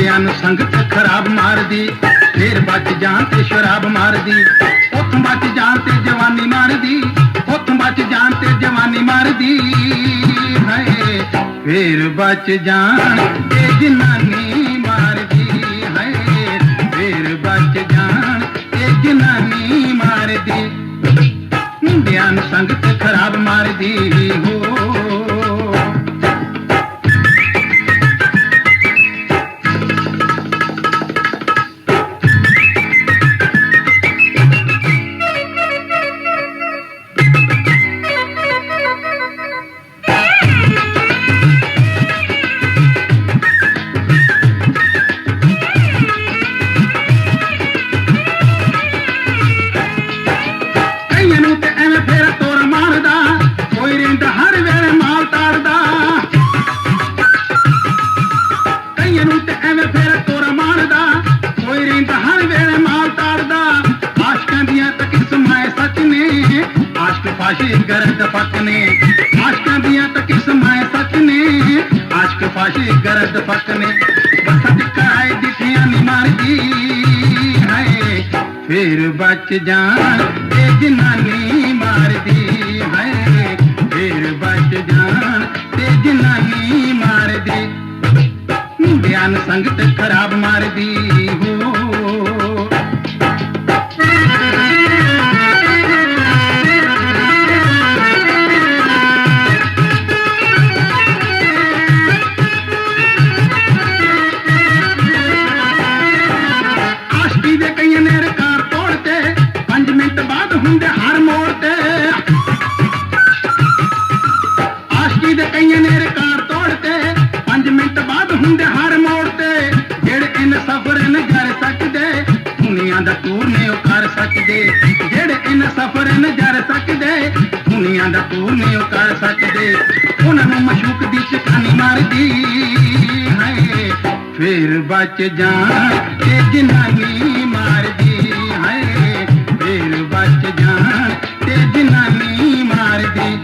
ਨੂੰ ਸੰਗਤ ਖਰਾਬ ਮਾਰਦੀ। ਫੇਰ ਬਚ ਜਾਣ ਤੇ ਸ਼ਰਾਬ ਮਾਰਦੀ। ਉੱਥੋਂ ਬਚ ਜਾਣ ਤੇ ਜਵਾਨੀ ਮਾਰਦੀ। ਉੱਥੋਂ ਬਚ ਜਾਣ ਤੇ ਜਵਾਨੀ ਮਾਰਦੀ। ਹਾਏ, ਫੇਰ ਬਚ ਜਾਣ ਤੇ ਜਨਾਨੀ ਮਾਰਦੀ। ਹਾਏ, ਫੇਰ ਬਚ ਜਾਣ ਤੇ ਜਨਾਨੀ ਮਾਰਦੀ। ਮੁੰਡਿਆਂ ਨੂੰ ਸੰਗਤ ਖਰਾਬ ਮਾਰਦੀ। ਆਸ਼ਕ ਫਾਸ਼ੀ ਗਰਦ ਫੱਕ ਨੇ। ਆਸ਼ਕਾਂ ਦੀਆਂ ਤਾਂ ਕਿਸਮਾਂ ਏ ਸੱਚ ਨੇ। ਆਸ਼ਕ ਫਾਸ਼ੀ ਗਰਦ ਫੱਕ ਨੇ। ਬਸ ਟਿਕਾਏ ਦਿਖਿਆ ਨਹੀਂ ਮਾਰਦੀ। ਹਾਏ, ਫੇਰ ਬਚ ਜਾਣ ਤੇ ਜਨਾਨੀ ਮਾਰਦੀ। ਹਾਏ, ਫੇਰ ਬਚ ਜਾਣ ਤੇ ਜਨਾਨੀ ਮਾਰਦੀ। ਮੁੰਡਿਆਂ ਨੂੰ ਦੁਨੀਆ ਦਾ ਟੂਰ ਨੇ ਉਹ ਕਰ ਸਕਦੇ। ਜਿਹੜੇ ਇਨ ਸਫਰ ਨ ਜਰ ਸਕਦੇ, ਦੁਨੀਆ ਦਾ ਟੂਰ ਨੇ ਉਹ ਕਰ ਸਕਦੇ। ਉਹਨਾਂ ਨੂੰ ਮਸ਼ੂਕ ਦੀ ਚਕਾਨੀ ਮਾਰਦੀ ਹਾਏ ਫੇਰ ਬਚ ਜਾ ਤੇ ਜਨਾਨੀ ਮਾਰਦੀ ਹਾਏ ਫੇਰ ਬਚ ਜਾ ਤੇ ਜਨਾਨੀ ਮਾਰਦੀ।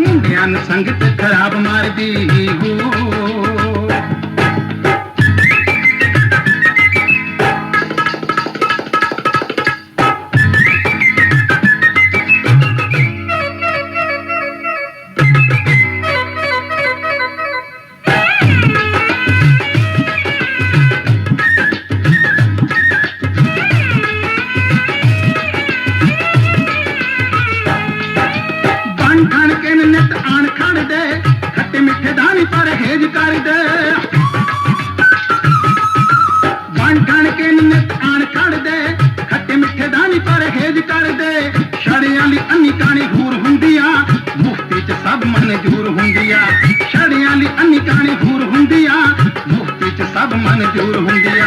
ਮੁੰਡਿਆਂ ਨੂੰ ਸੰਗਤ ਖਰਾਬ ਮਾਰਦੀ ਹੋ। ਖੱਟੇ ਮਿੱਠੇ ਦਾਣੀ ਪਰ ਹੇਜ ਕਰਦੇ। ਬਣ ਠਣ ਕੇ ਨਿਤ ਆਣ ਖੜਦੇ, ਖੱਟੇ ਮਿੱਠੇ ਦਾਣੀ ਪਰ ਹੇਜ ਕਰਦੇ। ਛੜਿਆਂ ਲਈ ਅੰਨੀ ਕਾਣੀ ਹੁੰਦੀ ਆ ਮੁਫਤੀ ਚ ਸਭ ਮਨਜ਼ੂਰ ਹੁੰਦੀਆਂ। ਛੜਿਆਂ ਲਈ ਅੰਨੀ ਕਾਣੀ ਹੂਰ ਹੁੰਦੀਆਂ, ਮੁਫਤੀ ਚ ਸਭ ਮਨਜ਼ੂਰ ਹੁੰਦੀਆਂ।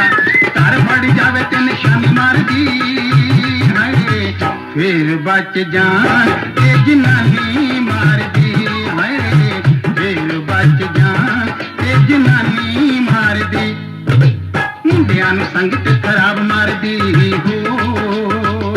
ਘਰ ਫੜ ਜਾਵੇ ਤੇ ਨਿਸ਼ਾਨੀ ਮਾਰਦੀ। ਹਾਏ, ਫੇਰ ਬਚ ਜਾਣ ਤੇ ਜਨਾਨੀ ਜਨਾਨੀ ਮਾਰਦੀ। ਮੁੰਡਿਆਂ ਨੂੰ ਸੰਗਤ ਖਰਾਬ ਮਾਰਦੀ। ਹੋ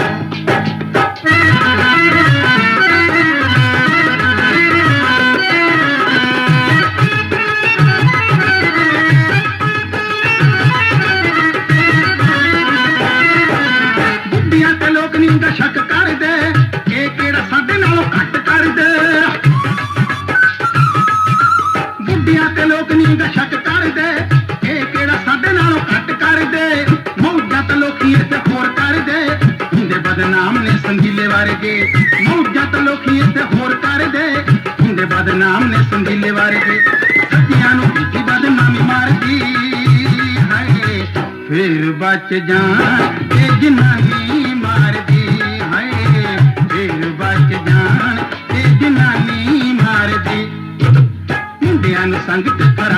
ਬੁੱਢੀਆਂ ਤੇ ਲੋਕ ਨਹੀਂ ਦਾ ਸ਼ੱਕ ਮੰਗਾ ਛੱਟ ਕਰਦੇ। ਇਹ ਕਿਹੜਾ ਸਾਡੇ ਨਾਲੋਂ ਘੱਟ ਕਰਦੇ। ਮੌਜਾਂ ਤਾਂ ਲੋਕੀ ਇੱਥੇ ਹੋਰ ਕਰਦੇ। ਹੁੰਦੇ ਬਦਨਾਮ ਨੇ ਸੰਧੀਲੇ ਵਰਗੇ। ਮੌਜਾਂ ਤਾਂ ਲੋਕੀ ਇੱਥੇ ਹੋਰ ਕਰਦੇ। ਹੁੰਦੇ ਬਦਨਾਮ ਨੇ ਸੰਧੀਲੇ ਵਰਗੇ। ਸੱਚਿਆਂ ਨੂੰ ਕੀ ਬਦਨਾਮੀ ਮਾਰਦੀ। ਹਾਏ, ਫੇਰ ਬਚ ਜਾਂ ਇਹ ਜਿਨ੍ਹਾਂ ਹੀ ਮਾਰਦੀ। ਹਾਏ, ਫੇਰ ਬਚ ਜਾਂ ਇਹ ਜਿਨ੍ਹਾਂ ਹੀ ਮਾਰਦੀ। ਮੁੰਡਿਆਂ ਨੂੰ ਸੰਗਤ ਕਰਾ